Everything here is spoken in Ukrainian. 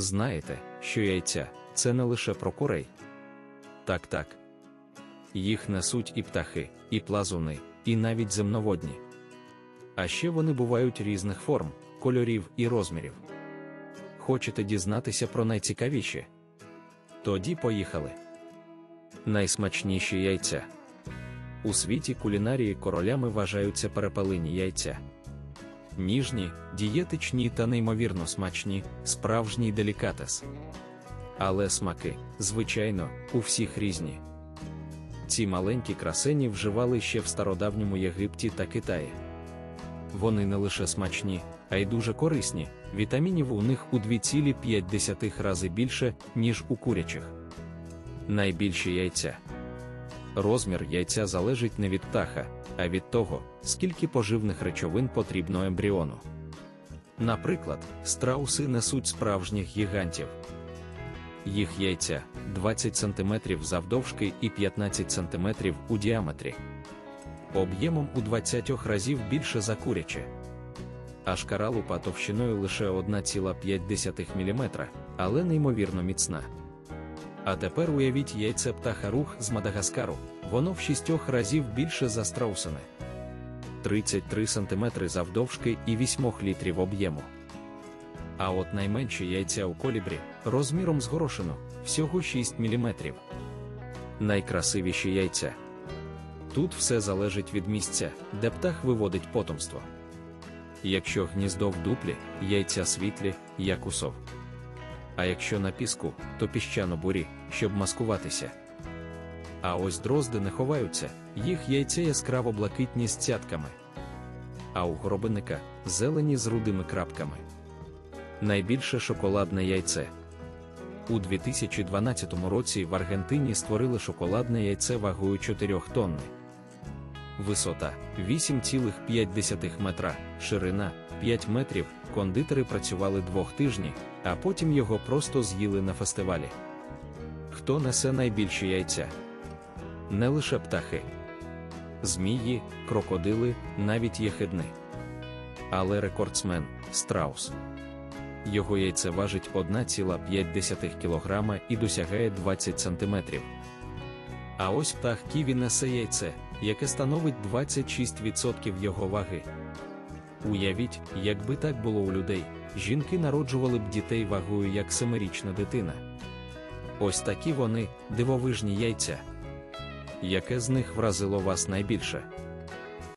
Знаєте, що яйця це не лише про курей. Так, так. Їх несуть і птахи, і плазуни, і навіть земноводні. А ще вони бувають різних форм, кольорів і розмірів. Хочете дізнатися про найцікавіші? Тоді поїхали. Найсмачніші яйця. У світі кулінарії королями вважаються перепелині яйця. Ніжні, дієтичні та неймовірно смачні, справжній делікатес. Але смаки, звичайно, у всіх різні. Ці маленькі красені вживали ще в стародавньому Єгипті та Китаї. Вони не лише смачні, а й дуже корисні. Вітамінів у них у 2,5 рази більше, ніж у курячих. Найбільші яйця. Розмір яйця залежить не від птаха, а від того, скільки поживних речовин потрібно ембріону. Наприклад, страуси несуть справжніх гігантів. Їх яйця 20 см завдовжки і 15 см у діаметрі. Об'ємом у 20 разів більше за куряче. А шкаралупа товщиною лише 1,5 мм, але неймовірно міцна. А тепер уявіть яйце птаха рух з Мадагаскару, воно в шістьох разів більше за страусине. 33 см завдовжки і 8 літрів об'єму. А от найменші яйця у колібрі розміром з горошину всього 6 мм. Найкрасивіші яйця. Тут все залежить від місця, де птах виводить потомство. Якщо гніздо в дуплі, яйця світлі, як у сов. А якщо на піску, то піщано-бурі, щоб маскуватися. А ось дрозди не ховаються, їх яйця яскраво блакитні з цятками. А у горобинника зелені з рудими крапками. Найбільше шоколадне яйце. У 2012 році в Аргентині створили шоколадне яйце вагою 4 тонни. Висота 8,5 метра, ширина 5 метрів. Кондитери працювали двох тижні, а потім його просто з'їли на фестивалі. Хто несе найбільші яйця? Не лише птахи, змії, крокодили, навіть єхидни. Але рекордсмен страус. Його яйце важить 1,5 кг і досягає 20 см. А ось птах Ківі несе яйце, яке становить 26% його ваги. Уявіть, якби так було у людей, жінки народжували б дітей вагою як семирічна дитина. Ось такі вони, дивовижні яйця. Яке з них вразило вас найбільше?